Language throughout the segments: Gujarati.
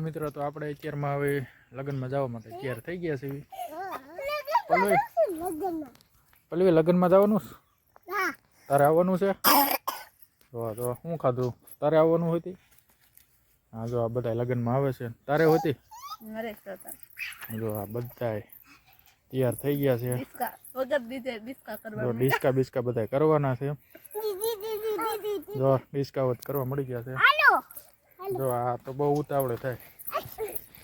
મિત્રો તો આપણે અત્યારમાં હવે લગ્નમાં જવા માટે તૈયાર થઈ ગયા છે પલવી પલવી લગ્નમાં જવાનું છે? તારે આવવાનું છે? જો તો શું ખાધું? તારે આવવાનું હતી? હા જો આ બધા લગ્નમાં આવે છે. તારે હોતી? જો આ બધા તૈયાર થઈ ગયા છે. ડિસ્કા બિસ્કા બધા કરવાના છે. જો ડિસ્કા વધ કરવા મળી ગયા છે. જો આ તો બહુ ઉતાવળે થાય.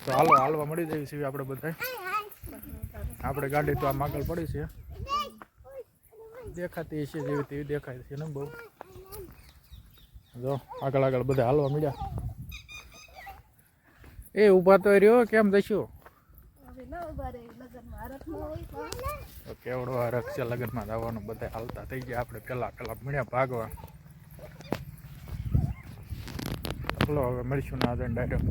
તો હાલો હાલવા મળી જઈએ છીએ આપણે બધા આપણે ગાડી તો આ માગલ પડી છે. દેખાતી છે જેવી તેવી દેખાય છે ને બહુ. જો આગળ આગળ બધા હાલવા મળ્યા. એ ઊભા તો રહ્યો કેમ તો. કેવડો હરખ છે લગ્નમાં જવાનું બધા હાલતા થઈ ગયા. આપણે પેલા પેલા મળ્યા ભાગવા. ચલો હવે મળીશું ના ડાયરેક્ટ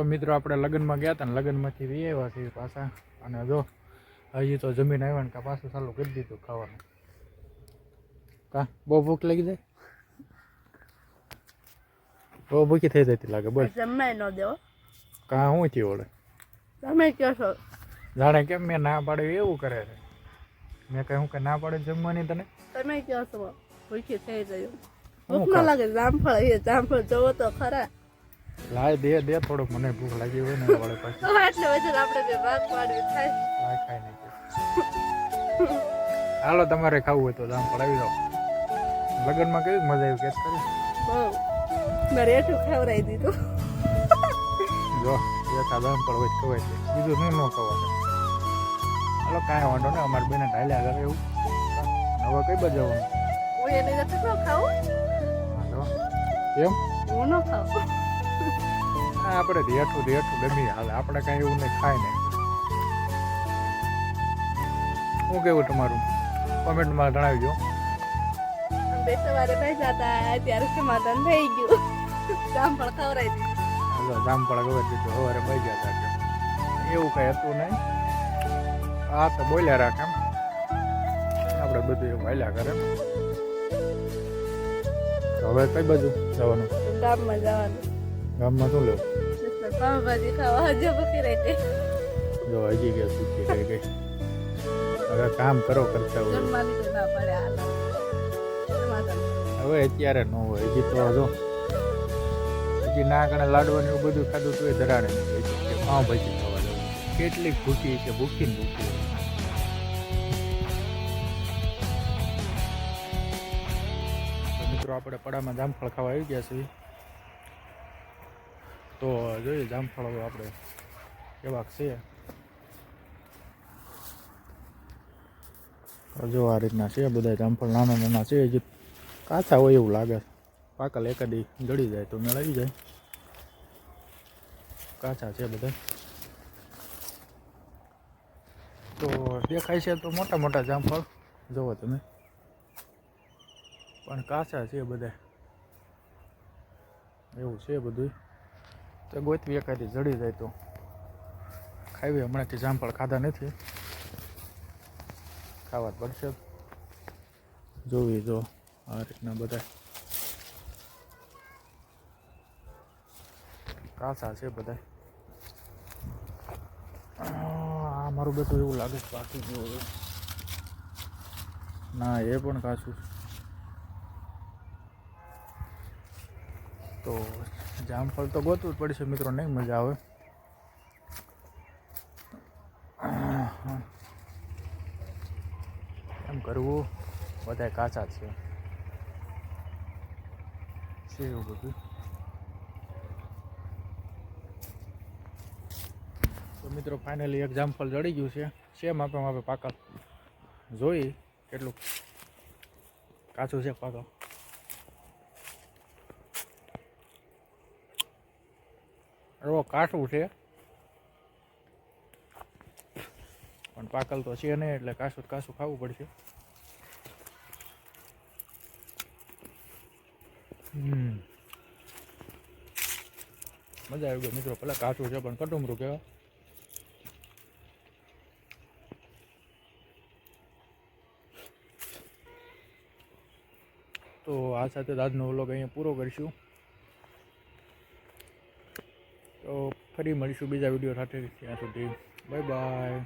તો મિત્રો આપણે લગ્નમાં ગયા હતા ને લગ્નમાંથી બી આવ્યા છીએ પાછા. અને જો હજી તો જમીન આવ્યા ને કાં પાછું ચાલુ કરી દીધું ખાવાનું. કા બહુ ભૂખ લાગી જાય? બહુ ભૂખી થઈ જતી લાગે બોલ. જમાય ન દેવો કા શું થયું ઓળે તમે કહો છો. જાણે કેમ મેં ના પાડ્યું એવું કરે છે? મેં કહ્યું કે ના પાડે જમવાની તને? તમે કહો છો ભૂખી થઈ ગયું હું ભૂખ ન લાગે જામફળ એ જામફળ જોવો તો ખરા. લાય દે દે થોડુંક મને ભૂખ લાગી હોય ને વળે પાછી. એટલે વજન આપણે બે ભાગ પાડવી થાય. લાય ખાઈ નાખીએ હાલો તમારે ખાવું હોય તો જામ પડાવી દો. લગનમાં કેવી મજા આવી કેસ કરી? બહુ. મારે એટલું ખવડાવી દીધું. જો એ પણ હોય ખવાય છે. બીજું શું ન ખવાય? હાલો કાંઈ વાંધો નહીં અમારે બેને ઢાલ્યા કરે એવું. હવે કઈ બજાવવાનું? હું એને ન ખાવું. હાલો. એમ? હું ન આ આપણે રેઠું રેઠું ગમી હાલે. આપણે કાંઈ એવું નહીં ખાય નહીં શું કેવું તમારું? કોમેન્ટમાં જણાવજો. સવારે બેસા હતા ત્યારે સમાધાન થઈ ગયું. જામફળ ખવડાવી દીધું. હાલો જામફળ ગવર દીધું. સવારે ગયા હતા એવું કઈ હતું નહીં. આ તો બોલ્યા રાખે એમ. આપણે બધું એવું હાલ્યા કરે હવે કઈ બાજુ જવાનું? ગામમાં જવાનું. ગામમાં શું લેવું પાવભાજી ખાવા હજુ ભૂખી રહી ગઈ જો હજી ગયા ભૂખી રહી ગઈ હવે કામ કરો કરતા હોય. હવે અત્યારે ન હોય, હજી તો જો. હજી ના કણે લાડવાનું એવું બધું ખાધું તો એ ધરાણે નથી હજી ભાજી ખાવા જવું કેટલીક ભૂખી છે ભૂખી ને ભૂખી મિત્રો, આપણે પડામાં જામફળ ખાવા આવી ગયા છીએ. તો જોઈએ જામફળ આપણે કેવાક છે? જો આ રીતના છે બધા જામફળ નાના નાના છે, હજી કાચા હોય એવું લાગે. પાકલ એકાદી ગળી જાય તો મેળવી જાય. કાચા છે બધા તો દેખાય છે તો મોટા મોટા જામફળ. જુઓ તમે. પણ કાચા છે બધા એવું છે બધું તો ગોતવી એકાદી, જડી જાય તો. ખાવી હમણાંથી જામફળ ખાધા નથી. ખાવા પડશે. જોવી જો આ રીતના બધા કાચા છે બધા આ મારું બધું એવું લાગે છે બાકી જેવું ના, એ પણ કાચું તો જામફળ તો ગોતવું જ પડશે મિત્રો, નહીં મજા આવે. એમ કરવું બધા કાચા છે. એવું બધું. તો મિત્રો ફાઇનલી એક જામફળ જડી ગયું છે. સેમ આપણે આપણે પાકા. જોઈ કેટલું કાચું છે પાકલ એવો કાઠું છે. પણ પાકલ તો છે નહીં, એટલે કાસું કાચું ખાવું પડશે. મજા આવી ગયો મિત્રો પેલા કાચું છે, પણ કટુમરું કહેવાય. તો આ સાથે આજનો વ્લોગ અહીંયા પૂરો કરીશું. તો ફરી મળીશું બીજા વીડિયો સાથે. ત્યાં સુધી બાય બાય